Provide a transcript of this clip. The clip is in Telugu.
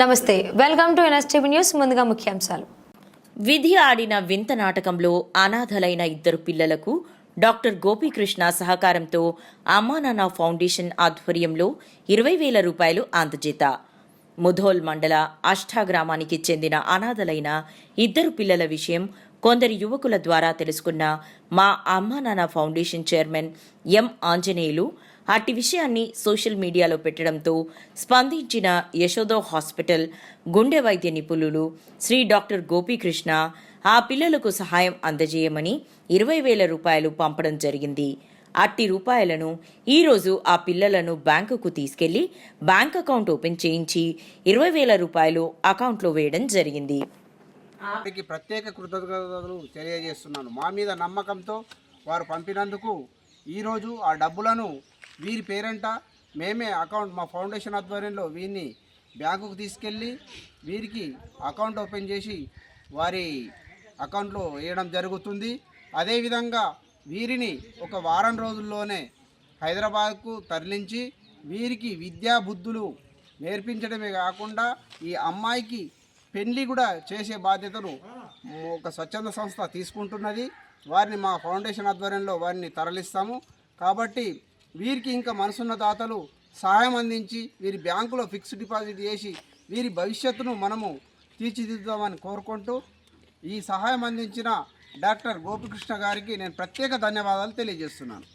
నమస్తే వెల్కమ్ టు ఎన్ఎస్టీవీ న్యూస్ ముందుగా ముఖ్యాంశాలు. విధి ఆడిన వింత నాటకంలో అనాథలైన ఇద్దరు పిల్లలకు డాక్టర్ గోపీకృష్ణ సహకారంతో అమ్మానాన్న ఫౌండేషన్ ఆధ్వర్యంలో ఇరవై వేల రూపాయలు అందజేత. ముధోల్ మండల అష్టా గ్రామానికి చెందిన అనాథలైన ఇద్దరు పిల్లల విషయం కొందరు యువకుల ద్వారా తెలుసుకున్న మా అమ్మానాన్న ఫౌండేషన్ చైర్మన్ ఎం ఆంజనేయులు అట్టి విషయాన్ని సోషల్ మీడియాలో పెట్టడంతో స్పందించిన యశోదో హాస్పిటల్ గుండె వైద్య నిపుణులు శ్రీ డాక్టర్ గోపీకృష్ణ ఆ పిల్లలకు సహాయం అందజేయమని ఇరవై వేల రూపాయలు పంపడం జరిగింది. అట్టి రూపాయలను ఈరోజు ఆ పిల్లలను బ్యాంకుకు తీసుకెళ్ళి బ్యాంక్ అకౌంట్ ఓపెన్ చేయించి ఇరవై వేల రూపాయలు అకౌంట్లో వేయడం జరిగింది. ప్రత్యేక కృతజ్ఞతలు తెలియజేస్తున్నాను. మా మీద నమ్మకంతో వారు పంపినందుకు ఈరోజు ఆ డబ్బులను వీరి పేరంట మేమే అకౌంట్ మా ఫౌండేషన్ ఆధ్వర్యంలో వీరిని బ్యాంకుకు తీసుకెళ్ళి వీరికి అకౌంట్ ఓపెన్ చేసి వారి అకౌంట్లో వేయడం జరుగుతుంది. అదేవిధంగా వీరిని ఒక వారం రోజుల్లోనే హైదరాబాద్కు తరలించి వీరికి విద్యా బుద్ధులు నేర్పించడమే కాకుండా ఈ అమ్మాయికి పెళ్ళి కూడా చేసే బాధ్యతను ఒక స్వచ్ఛంద సంస్థ తీసుకుంటున్నది. వారిని మా ఫౌండేషన్ ఆధ్వర్యంలో వారిని తరలిస్తాము. కాబట్టి వీరికి ఇంకా మనసున్న దాతలు సహాయం అందించి వీరి బ్యాంకులో ఫిక్స్డ్ డిపాజిట్ చేసి వీరి భవిష్యత్తును మనము తీర్చిదిద్దామని కోరుకుంటూ ఈ సహాయం అందించిన డాక్టర్ గోపికృష్ణ గారికి నేను ప్రత్యేక ధన్యవాదాలు తెలియజేస్తున్నాను.